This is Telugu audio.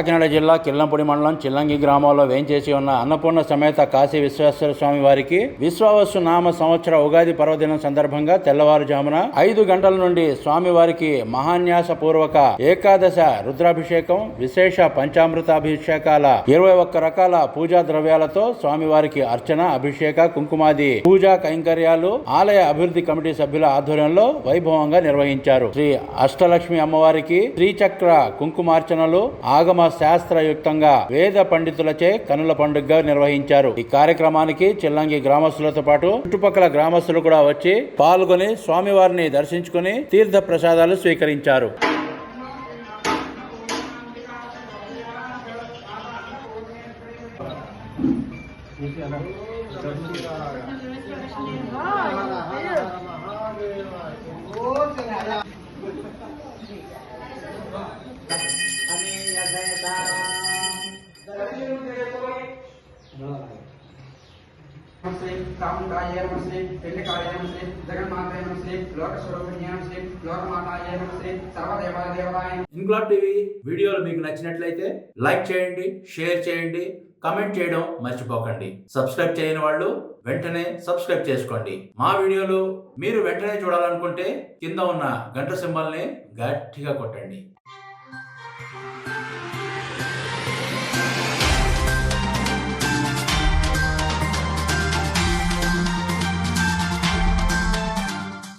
కాకినాడ జిల్లా కిల్లంపూడి మండలం చిల్లంగి గ్రామంలో వేంచేసి ఉన్న అన్నపూర్ణ సమేత కాశీ విశ్వేశ్వర స్వామి వారికి విశ్వావస్సు నామ సంవత్సర ఉగాది పర్వదినం సందర్భంగా తెల్లవారుజామున ఐదు గంటల నుండి స్వామి వారికి మహాన్యాస పూర్వక ఏకాదశ రుద్రాభిషేకం విశేష పంచామృతాభిషేకాల ఇరవై ఒక్క రకాల పూజా ద్రవ్యాలతో స్వామివారికి అర్చన అభిషేక కుంకుమాది పూజా కైంకర్యాలు ఆలయ అభివృద్ధి కమిటీ సభ్యుల ఆధ్వర్యంలో వైభవంగా నిర్వహించారు. శ్రీ అష్టలక్ష్మి అమ్మవారికి శ్రీచక్ర కుంకుమార్చనలు ఆగమ శాస్త్రయుక్తంగా వేద పండితులచే కనుల పండుగగా నిర్వహించారు. ఈ కార్యక్రమానికి చిల్లంగి గ్రామస్తులతో పాటు చుట్టుపక్కల గ్రామస్తులు కూడా వచ్చి పాల్గొని స్వామివారిని దర్శించుకుని తీర్థ ప్రసాదాలు స్వీకరించారు. నమస్తే రాముడాయ నమస్తే పెళ్ళికాయ నమస్తే జగన్మాతాయ నమస్తే లోకస్వరూపిణ్య నమస్తే లోకమాతాయ నమస్తే సర్వదేవాయ దేవతాయ టీవీ వీడియోలు మీకు నచ్చినట్లయితే లైక్ చేయండి షేర్ చేయండి కమెంట్ చేయడం మర్చిపోకండి. సబ్స్క్రైబ్ చేయని వాళ్ళు వెంటనే సబ్స్క్రైబ్ చేసుకోండి. మా వీడియోలు మీరు వెంటనే చూడాలనుకుంటే కింద ఉన్న గంట సింబల్ని గట్టిగా కొట్టండి.